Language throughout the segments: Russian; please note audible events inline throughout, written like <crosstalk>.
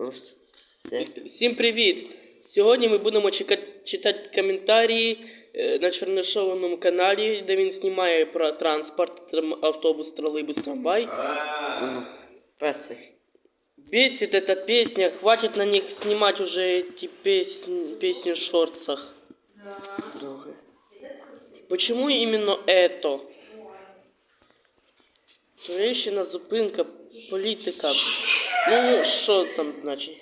Ну, все. Всім привіт! Сьогодні ми будемо чека- читати коментарі е, на Чернишованому каналі, де він знімає про транспорт, трам- автобус, тролейбус, трамвай. Ну, перший. Бесит эта песня, хватит на них снимать уже эти песни, песни в шортсах. Другий. Почему именно это? Турещина, зупинка, політика. Ну, що там значить?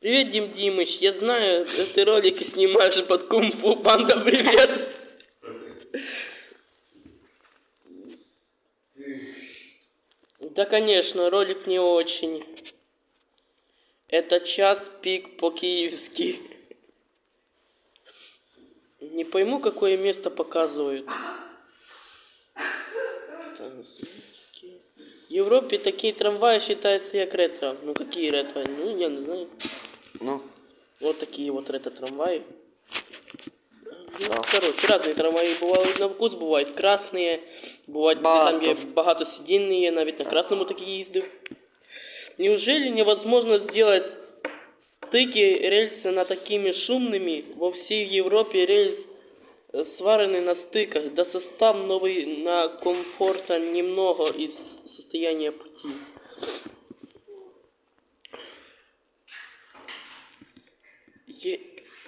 Привет, Дим Димыч. Я знаю, ты ролики снимаешь под кунг-фу панда, привет. Да, конечно, ролик не очень. Это час пик по-киевски. Не пойму, какое место показывают. В Европе такие трамваи считаются как ретро. Ну какие ретро? Ну я не знаю. Ну, Вот такие вот ретро-трамваи. Ну, Да. короче, разные трамваи бывают на вкус, бывают красные, бывают Багато. там є багатосидінні, навіть на красному такі їздив. Неужели невозможно сделать с- стыки рельса на такими шумными? Во всей Европе рельс э, сварены на стыках, да состав новый на комфорта немного из состояния пути. Е-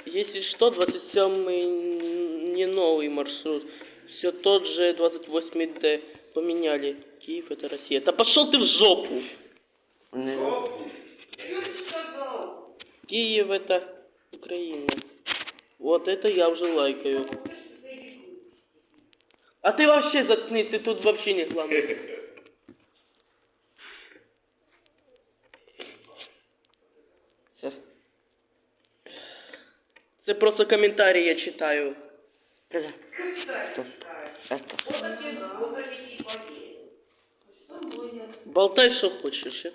Если что, 27 не новый маршрут. Все тот же 28D поменяли. Киев это Россия. Да пошел ты в жопу! не... Киев это Украина. Вот это я уже лайкаю. А ты вообще заткнись, ты тут вообще не главный. Это просто комментарии я читаю. Болтай, что хочешь, я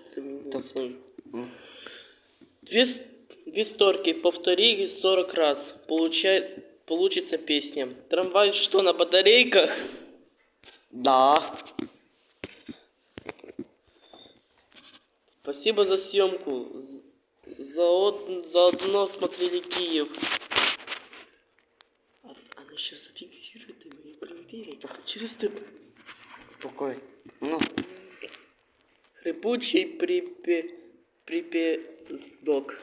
200... Две, сторки, повтори 40 раз. Получается, получится песня. Трамвай что, на батарейках? Да. Спасибо за съемку. За од- заодно смотрели Киев. А- Она сейчас зафиксирует и мои проверяет. Через ТП. Спокой. Ну, Хрипучий припе... припездок.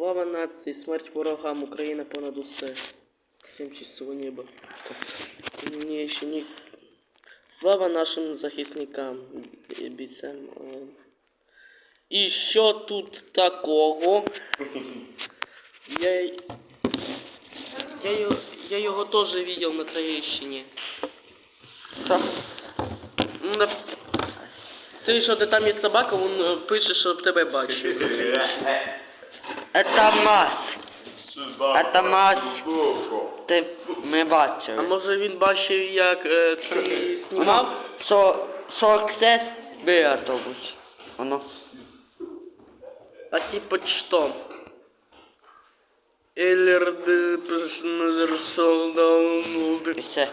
Слава нації, смерть ворогам, Україна понад усе. Всім чистого неба. Мені ще ні... Слава нашим захисникам, бійцям. І що тут такого? Я... Я, його, я його теж видел на Троєщині. Ну. Це що, де там є собака, він е, пише, щоб тебе бачив. <laughs> Это Маш. Это Маш. Ти ми А бачили. може він бачив, як е, ти знімав? Що, що Аксес біля автобус. Воно. А типа що? ЛРД І все.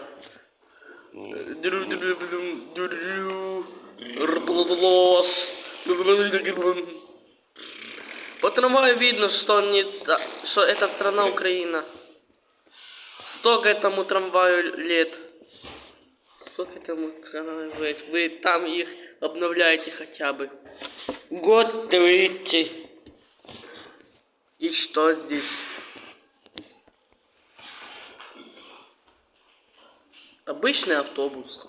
По трамваю видно, что не что это страна Украина. Сколько этому трамваю лет? Сколько этому трамваю лет? Вы там их обновляете хотя бы. Год 30. И что здесь? Обычный автобус.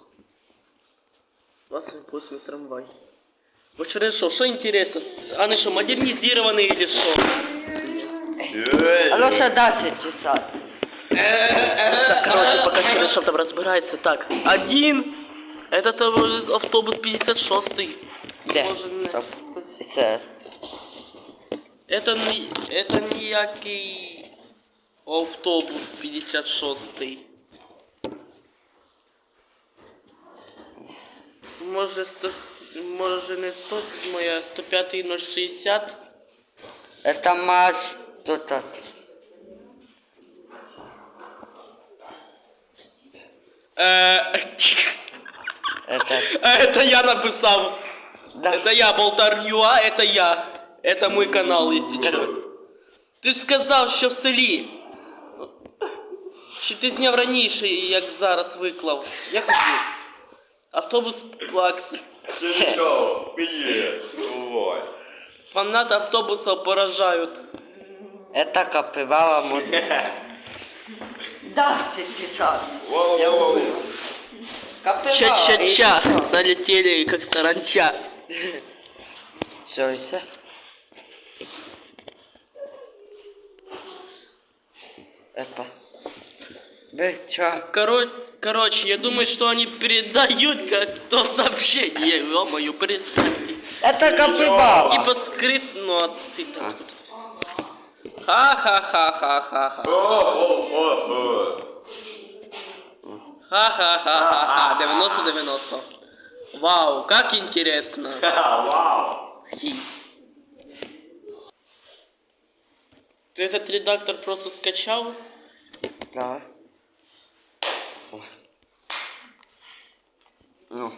28 трамвай. Вот хорошо, что интересно? Они что, модернизированные или что? А ну ще 10 часа. Так, короче, пока Черешов там разбирается. Так, один. Этот э, автобус 56-й. Де? Це. Это не, это ніякий автобус 56-й. Може, 100, може не 107, а 105 060? Это Маш тут. от. Е, Это а это я написав. Да. Это я, Болтарнюа, это я. Это мой канал, если что. Ти ж сказав, що в селі. Що ти зняв раніше, як зараз виклав. Я хотів. Автобус Плакс. Сережа, привет. Ой. Фанати автобуса поражають. Это капивала мудра. Да, чесать. Я. Капивала. Ча-ча-ча. Налетели, как саранча. Все, все. Это. Вы чё? Коро- Короче, я думаю, что они передают как то сообщение. Ё-моё, представьте. Это капивала. Типа скрытно отсыто. Ха-ха-ха-ха-ха-ха. Ха-ха-ха-ха-ха. 90-90. Вау, как интересно. <laughs> Вау. Хи. Ты этот редактор просто скачал? Да. Ну.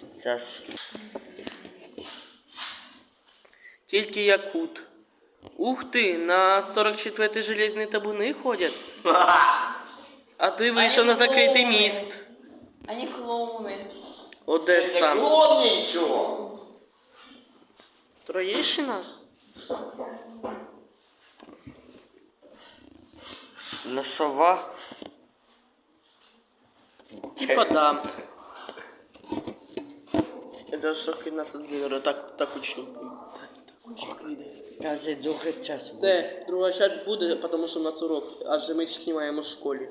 Сейчас. Тільки якут. Ух ти, на 44-й железні табуни ходять. А ти вийшов на закритий міст. Они клоуны. Одеса. Клонничего. Троєщина? Носова. Типа да. Это шок нас адмінера, так, так учу. Каже, дуже час. Все, друга часть буде, тому що у нас урок, адже ми знімаємо в школі.